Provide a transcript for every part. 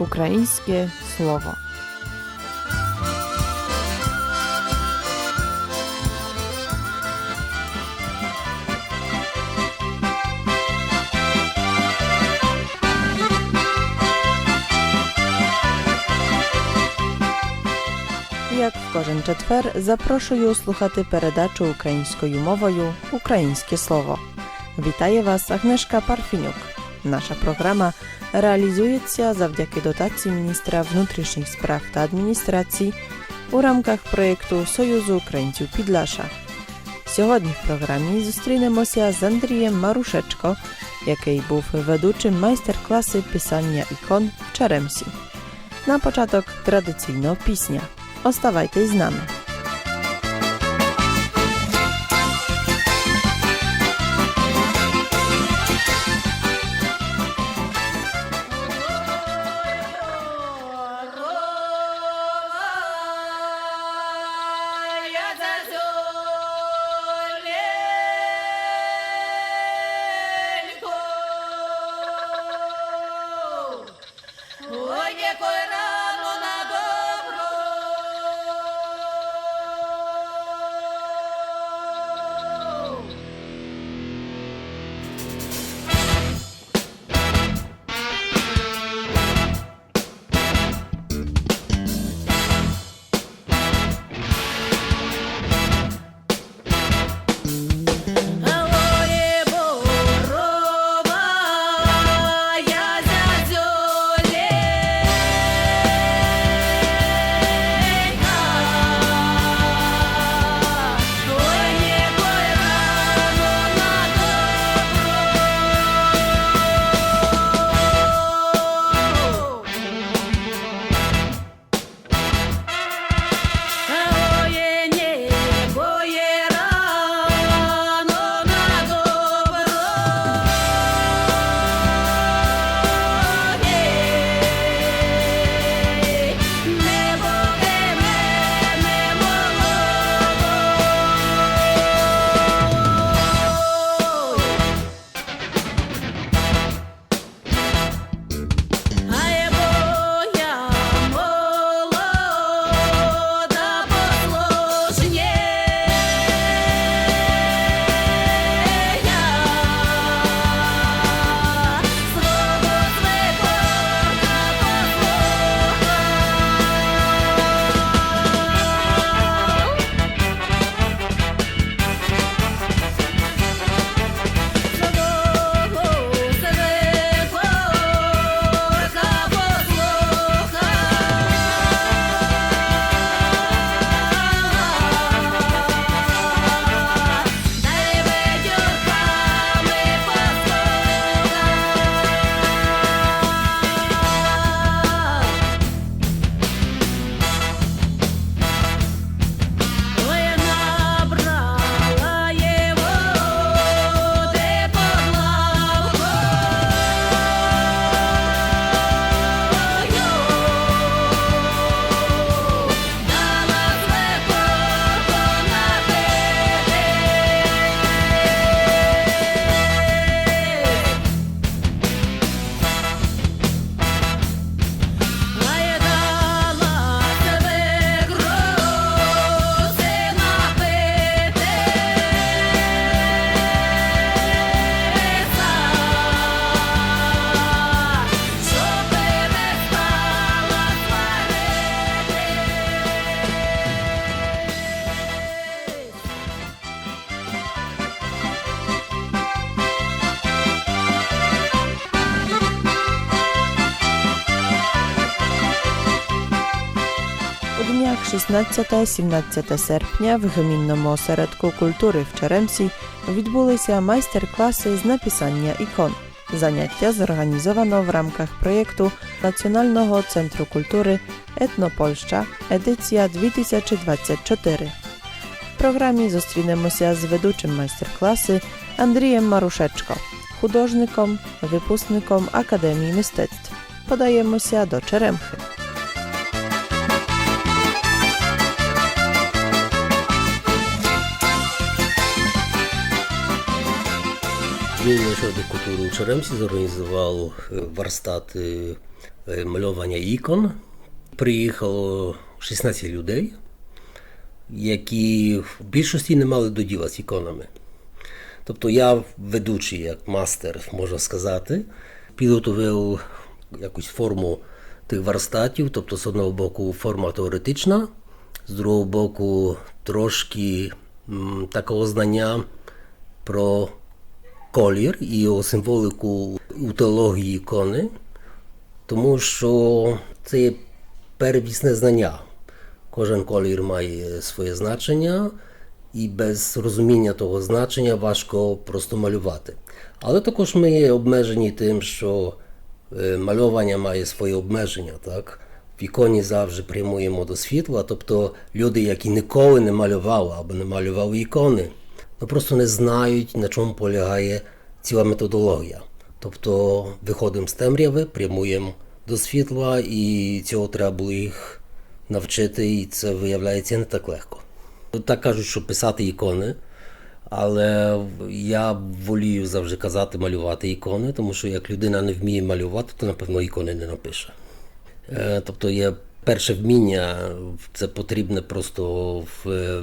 Українське слово. Як в кожен четвер запрошую слухати передачу українською мовою Українське слово. Вітає вас Агнешка Парфінюк. Наша програма реалізується завдяки дотації міністра внутрішніх справ та адміністрації у рамках проєкту Союзу українців Підлаша. Сьогодні в програмі зустрінемося з Андрієм Марушечко, який був ведучим майстер-класи писання ікон в Черемсі. На початок традиційно пісня. Оставайтесь з нами. 16-17 серпня в гмінному осередку культури в Черемсі відбулися майстер-класи з написання ікон. Заняття зорганізовано в рамках проєкту Національного центру культури Етнопольща Едиція 2024. В програмі зустрінемося з ведучим майстер-класи Андрієм Марушечко, художником, випускником Академії мистецтв. Подаємося до Черемхи. Відділ нашої культури у Черемсі зорганізував е, варстати е, ікон. Приїхало 16 людей, які в більшості не мали до діла з іконами. Тобто я ведучий, як мастер, можна сказати, підготовив якусь форму тих верстатів, тобто з одного боку форма теоретична, з другого боку трошки м, такого знання про колір і його символику у теології ікони, тому що це є первісне знання. Кожен колір має своє значення, і без розуміння того значення важко просто малювати. Але також ми є обмежені тим, що е, малювання має свої обмеження. Так? В іконі завжди прямуємо до світла, тобто люди, які ніколи не малювали або не малювали ікони, ну просто не знають, на чому полягає ціла методологія. Тобто виходимо з темряви, прямуємо до світла, і цього треба було їх навчити, і це виявляється не так легко. Так кажуть, що писати ікони, але я волію завжди казати малювати ікони, тому що як людина не вміє малювати, то напевно ікони не напише. Е, Тобто є перше вміння, це потрібно просто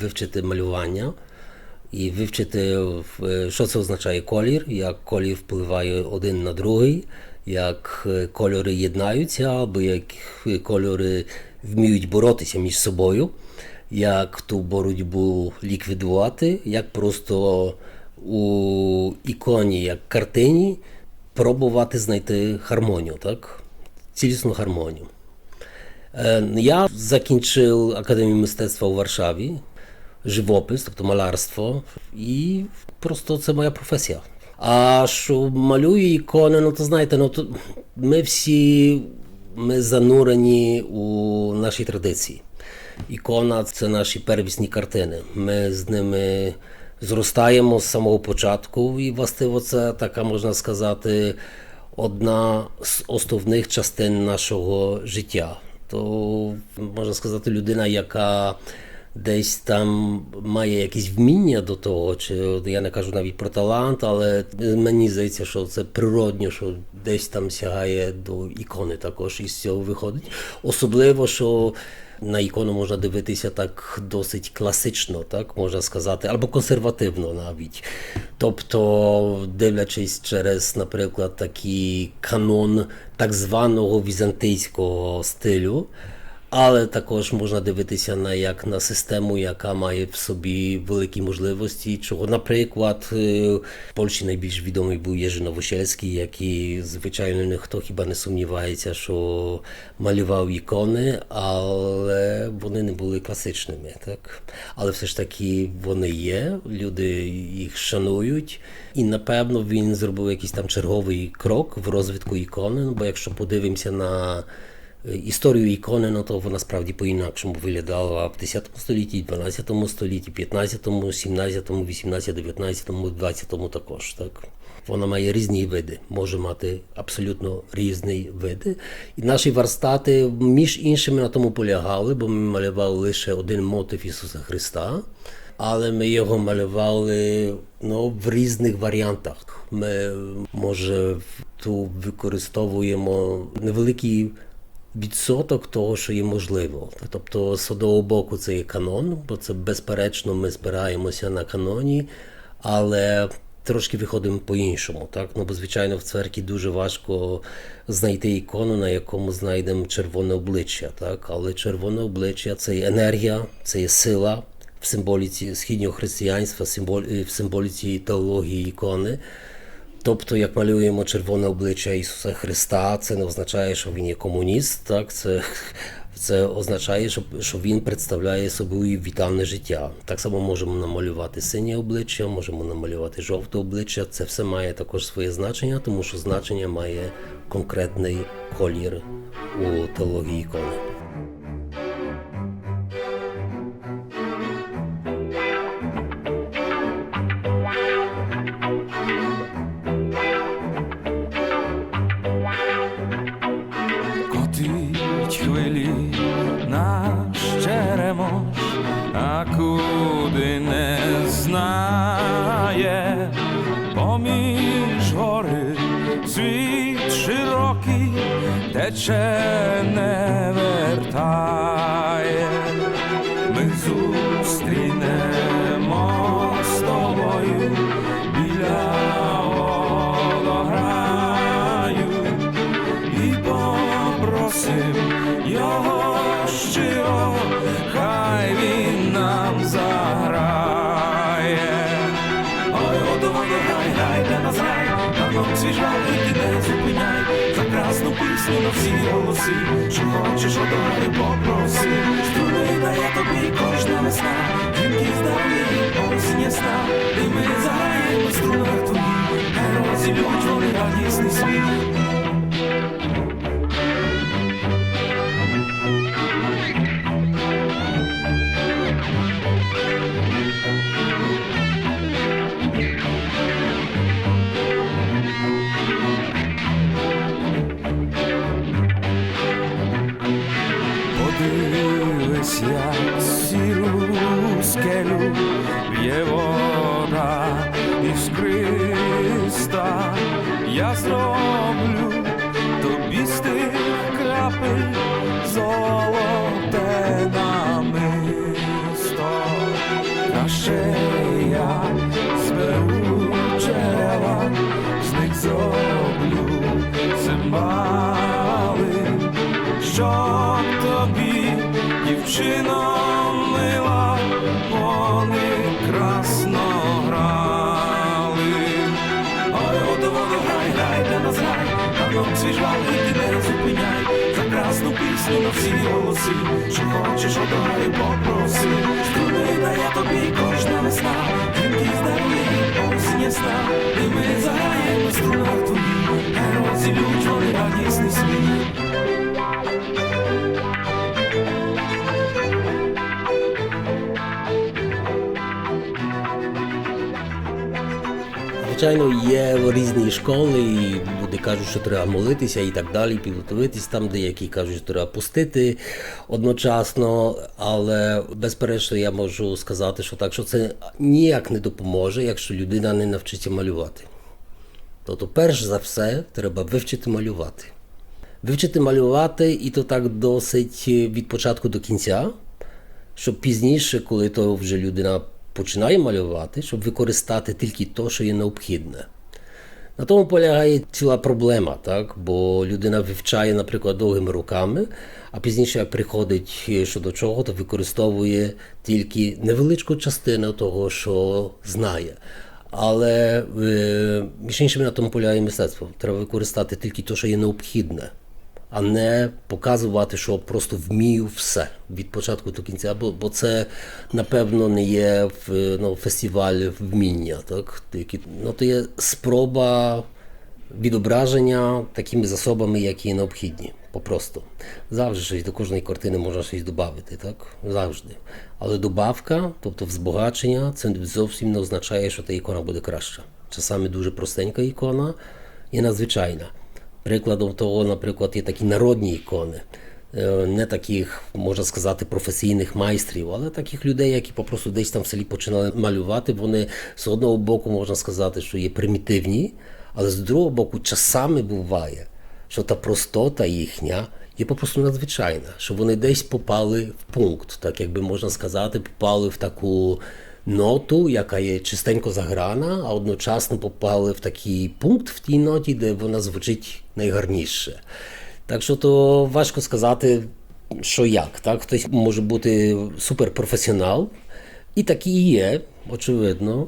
вивчити малювання і вивчити, що це означає колір, як колір впливає один на другий, як е, кольори єднаються, або як е, кольори вміють боротися між собою, як ту боротьбу ліквідувати, як просто у іконі, як картині, пробувати знайти гармонію, так? цілісну гармонію. Е, Я закінчив Академію мистецтва у Варшаві, живопис, тобто малярство, і просто це моя професія. А що малюю ікони, ну то знаєте, ну то ми всі ми занурені у нашій традиції. Ікона це наші первісні картини. Ми з ними зростаємо з самого початку, і властиво це така можна сказати одна з основних частин нашого життя. То можна сказати, людина, яка десь там має якісь вміння до того, чи я не кажу навіть про талант, але мені здається, що це природньо, що десь там сягає до ікони також і з цього виходить. Особливо, що на ікону можна дивитися так досить класично, так можна сказати, або консервативно навіть. Тобто, дивлячись через, наприклад, такий канон так званого візантийського стилю. Але також можна дивитися на як на систему, яка має в собі великі можливості. Чого, наприклад, е, в Польщі найбільш відомий був Єжи Новосельський, який, звичайно, ніхто хіба не сумнівається, що малював ікони, але вони не були класичними. Так? Але все ж таки вони є, люди їх шанують. І напевно він зробив якийсь там черговий крок в розвитку ікони. Ну, Бо якщо подивимося на Історію ікони, ну то вона справді по-інакшому виглядала в 10 столітті, 12 столітті, 15, 17, 18, 19, 20 також. Так? Вона має різні види, може мати абсолютно різні види. І наші верстати, між іншими, на тому полягали, бо ми малювали лише один мотив Ісуса Христа, але ми його малювали ну, в різних варіантах. Ми, може, ту використовуємо невеликі відсоток того, що є можливо. Тобто, з одного боку, це є канон, бо це безперечно, ми спираємося на каноні, але трошки виходимо по-іншому. Так? Ну, бо, звичайно, в церкві дуже важко знайти ікону, на якому знайдемо червоне обличчя. Так? Але червоне обличчя це є енергія, це є сила в символіці східнього християнства, в символіці теології ікони. Тобто, як малюємо червоне обличчя Ісуса Христа, це не означає, що Він є комуніст. Так? Це, це означає, що, що Він представляє собою вітальне життя. Так само можемо намалювати синє обличчя, можемо намалювати жовте обличчя. Це все має також своє значення, тому що значення має конкретний колір у теології ікони. Світ широкий, де тече не вертає, ми зустрінемо з тобою біля водограю і попросим його щиро, хай він нам заграє. Ой, воду, грай, грай, для нас грай, на нам на всі голоси, що хочеш одари, попроси, струни дає тобі кожна весна, дзвінки здалі, осінь ясна, і ми заграємо струнах твоїх, хай розілють вони радісний сміх. Як сіру скелю б'є вода іскриста, я зроблю тобі з тих крапель золоте намисто. Краще я зберу джерела, з них зроблю цимбали, дівчино мила, вони красно грали. Ой, воду, воду, грай, грай, для нас грай, давно свіжали, ти не зупиняй, за красну пісню на всі голоси, що хочеш одари, попроси, струни дає тобі кожна весна, дзвінки здарні, осінь ясна, і ми заграємо струнах твоїх, Звичайно, є різні школи, і люди кажуть, що треба молитися і так далі, підготуватись там, деякі кажуть, що треба пустити одночасно, але безперечно я можу сказати, що так, що це ніяк не допоможе, якщо людина не навчиться малювати. Тобто, перш за все, треба вивчити малювати. Вивчити малювати, і то так досить від початку до кінця, щоб пізніше, коли то вже людина починає малювати, щоб використати тільки те, що є необхідне. На тому полягає ціла проблема, так? бо людина вивчає, наприклад, довгими руками, а пізніше, приходить е, що до чого, то використовує тільки невеличку частину того, що знає. Але е, між іншим на тому полягає мистецтво. Треба використати тільки те, що є необхідне, а не показувати, що просто вмію все від початку до кінця. Бо, бо це, напевно, не є ну, фестиваль вміння. Так? Тільки, ну, то є спроба відображення такими засобами, які необхідні. Попросту. Завжди щось до кожної картини можна щось додати, так? Завжди. Але добавка, тобто взбагачення, це зовсім не означає, що та ікона буде краща. Часами дуже простенька ікона і надзвичайна. Прикладом того, наприклад, є такі народні ікони. Е, Не таких, можна сказати, професійних майстрів, але таких людей, які попросту десь там в селі починали малювати. Вони з одного боку можна сказати, що є примітивні, але з другого боку, часами буває, що та простота їхня є попросту надзвичайна, що вони десь попали в пункт, так якби можна сказати, попали в таку ноту, яка є чистенько заграна, а одночасно попали в такий пункт в тій ноті, де вона звучить найгарніше. Так що то важко сказати, що як. Так? Хтось може бути суперпрофесіонал, і такі є, очевидно,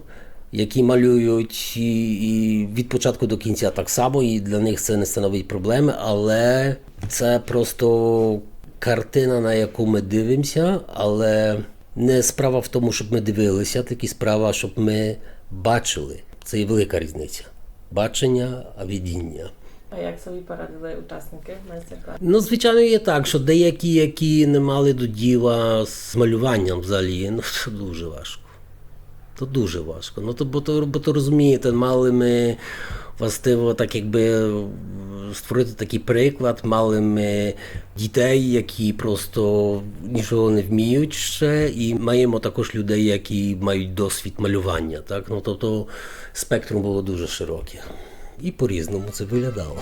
які малюють і, і від початку до кінця так само, і для них це не становить проблеми, але це просто картина, на яку ми дивимося, але не справа в тому, щоб ми дивилися, тільки справа, щоб ми бачили. Це є велика різниця. Бачення, а видіння. А як собі порадили учасники майстер-класу? Ну, звичайно, є так, що деякі, які не мали до діла з малюванням взагалі, ну це дуже важко. То дуже важко. Ну, то, бо, то, бо то розумієте, мали ми властиво так якби створити такий приклад мали ми дітей, які просто нічого не вміють ще, і маємо також людей, які мають досвід малювання. Так ну тобто спектрум було дуже широке, і по-різному це виглядало.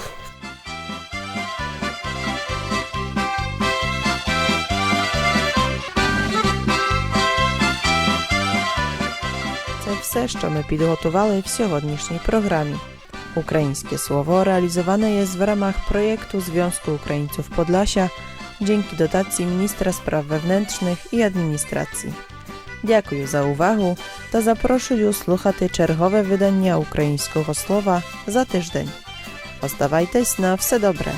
Це все, що ми підготували в сьогоднішній програмі. Українське слово реалізоване є в ramach projektu Związku Ukraińców Podlasia dzięki dotacji Ministra Spraw Wewnętrznych i Administracji. Дякую за увагу та запрошую слухати чергове видання українського слова за тиждень. Оставайтесь на все добре.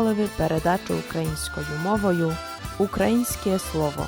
Ви передачу українською мовою Українське слово.